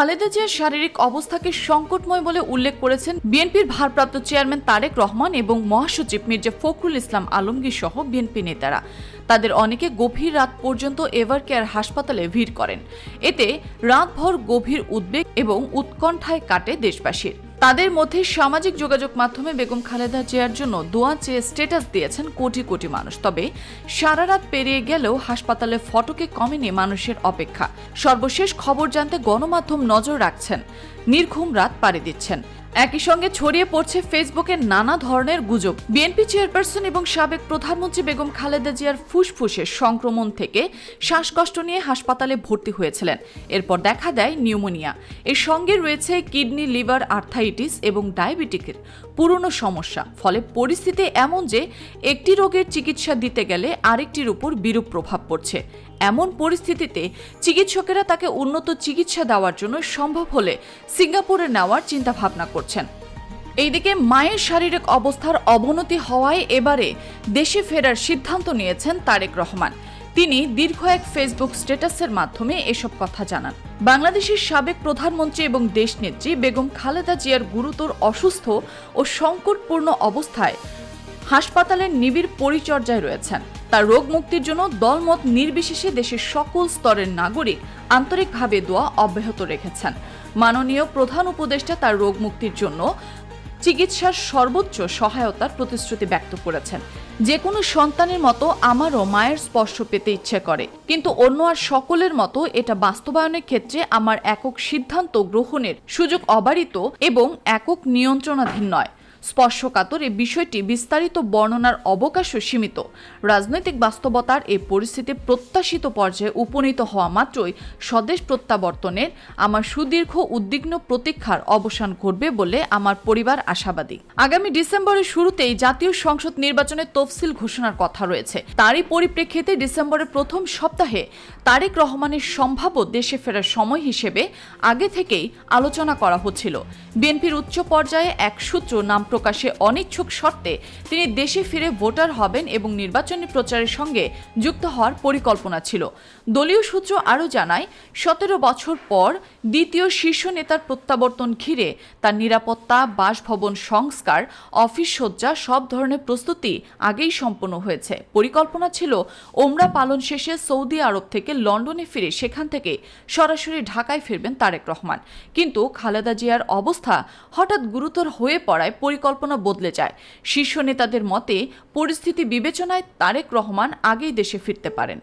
খালেদা জিয়ার শারীরিক অবস্থাকে সংকটময় বলে উল্লেখ করেছেন বিএনপির ভারপ্রাপ্ত চেয়ারম্যান তারেক রহমান এবং মহাসচিব মির্জা ফখরুল ইসলাম আলমগীর সহ বিএনপি নেতারা। তাদের অনেকে গভীর রাত পর্যন্ত এভার কেয়ার হাসপাতালে ভিড় করেন। এতে রাতভর গভীর উদ্বেগ এবং উৎকণ্ঠায় কাটে দেশবাসীর। তাদের মধ্যে সামাজিক যোগাযোগ মাধ্যমে বেগম খালেদা জিয়ার জন্য দোয়া চেয়ে স্ট্যাটাস দিয়েছেন কোটি কোটি মানুষ। তবে সারা রাত পেরিয়ে গেলেও হাসপাতালে ফটকে কমেনি মানুষের অপেক্ষা। সর্বশেষ খবর জানতে গণমাধ্যম নজর রাখছেন। নির্ঘুম রাত পাড়ি দিচ্ছেন। একই সঙ্গে ছড়িয়ে পড়ছে ফেসবুকে নানা ধরনের গুজব। বিএনপি চেয়ারপারসন এবং সাবেক প্রধানমন্ত্রী বেগম খালেদা জিয়ার ফুসফুসে সংক্রমণ থেকে শ্বাসকষ্ট নিয়ে হাসপাতালে ভর্তি হয়েছিলেন। এরপর দেখা দেয় নিউমোনিয়া। এর সঙ্গে রয়েছে কিডনি, লিভার, আর্থাইটিস এবং ডায়াবেটিকের পুরনো সমস্যা। ফলে পরিস্থিতি এমন যে একটি রোগের চিকিৎসা দিতে গেলে আরেকটির উপর বিরূপ প্রভাব পড়ছে। এমন পরিস্থিতিতে চিকিৎসকেরা তাকে উন্নত চিকিৎসা দেওয়ার জন্য সম্ভব হলে সিঙ্গাপুরে নেওয়ার চিন্তা ভাবনা করছেন। এইদিকে মায়ের শারীরিক অবস্থার অবনতি হওয়ায় এবারে দেশে ফেরার সিদ্ধান্ত নিয়েছেন তারেক রহমান। তিনি দীর্ঘ এক ফেসবুক স্ট্যাটাসের মাধ্যমে এসব কথা জানান। বাংলাদেশের সাবেক প্রধানমন্ত্রী এবং দেশনেত্রী বেগম খালেদা জিয়ার গুরুতর অসুস্থ ও সংকটপূর্ণ অবস্থায় হাসপাতালের নিবিড় পরিচর্যায় রয়েছেন। তার রোগ মুক্তির জন্য দলমত নির্বিশেষে দেশের সকল স্তরের নাগরিক আন্তরিকভাবে দোয়া অব্যাহত রেখেছেন। মাননীয় প্রধান উপদেষ্টা তার রোগ মুক্তির জন্য চিকিৎসার সর্বোচ্চ সহায়তার প্রতিশ্রুতি ব্যক্ত করেছেন। যে কোনো সন্তানের মতো আমারও মায়ের স্পর্শ পেতে ইচ্ছে করে, কিন্তু অন্য আর সকলের মতো এটা বাস্তবায়নের ক্ষেত্রে আমার একক সিদ্ধান্ত গ্রহণের সুযোগ অবারিত এবং একক নিয়ন্ত্রণাধীন নয়। স্পর্শকাতর এই বিষয়টি বিস্তারিত বর্ণনার অবকাশও সীমিত। রাজনৈতিক বাস্তবতার এই পরিস্থিতি প্রত্যাশিত পর্যায়ে উপনীত হওয়া মাত্রই স্বদেশ প্রত্যাবর্তনের আমার সুদীর্ঘ উদ্বিগ্ন প্রতীক্ষার অবসান ঘটবে বলে আমার পরিবার আশাবাদী। আগামী ডিসেম্বরের শুরুতেই জাতীয় সংসদ নির্বাচনের তফসিল ঘোষণার কথা রয়েছে। তারই পরিপ্রেক্ষিতে ডিসেম্বরের প্রথম সপ্তাহে তারেক রহমানের সম্ভাব্য দেশে ফেরার সময় হিসেবে আগে থেকেই আলোচনা করা হচ্ছিল। বিএনপির উচ্চ পর্যায়ে এক সূত্র নাম প্রকাশে অনিচ্ছুক শর্তে তিনি দেশে ফিরে ভোটার হবেন এবং নির্বাচনী প্রচারের সঙ্গে যুক্ত হওয়ার পরিকল্পনা ছিল। দলীয় সূত্র আরও জানায়, সতেরো বছর পর দ্বিতীয় শীর্ষ নেতার প্রত্যাবর্তন ঘিরে তার নিরাপত্তা, বাসভবন সংস্কার, অফিস সজ্জা সব ধরনের প্রস্তুতি আগেই সম্পন্ন হয়েছে। পরিকল্পনা ছিল, ওমরা পালন শেষে সৌদি আরব থেকে লন্ডনে ফিরে সেখান থেকে সরাসরি ঢাকায় ফিরবেন তারেক রহমান। কিন্তু খালেদা জিয়ার অবস্থা হঠাৎ গুরুতর হয়ে পড়ায় পরিকল্পনা বদলে যায়। শীর্ষ নেতাদের মতে পরিস্থিতি বিবেচনায় তারেক রহমান আগেই দেশে ফিরতে পারেন।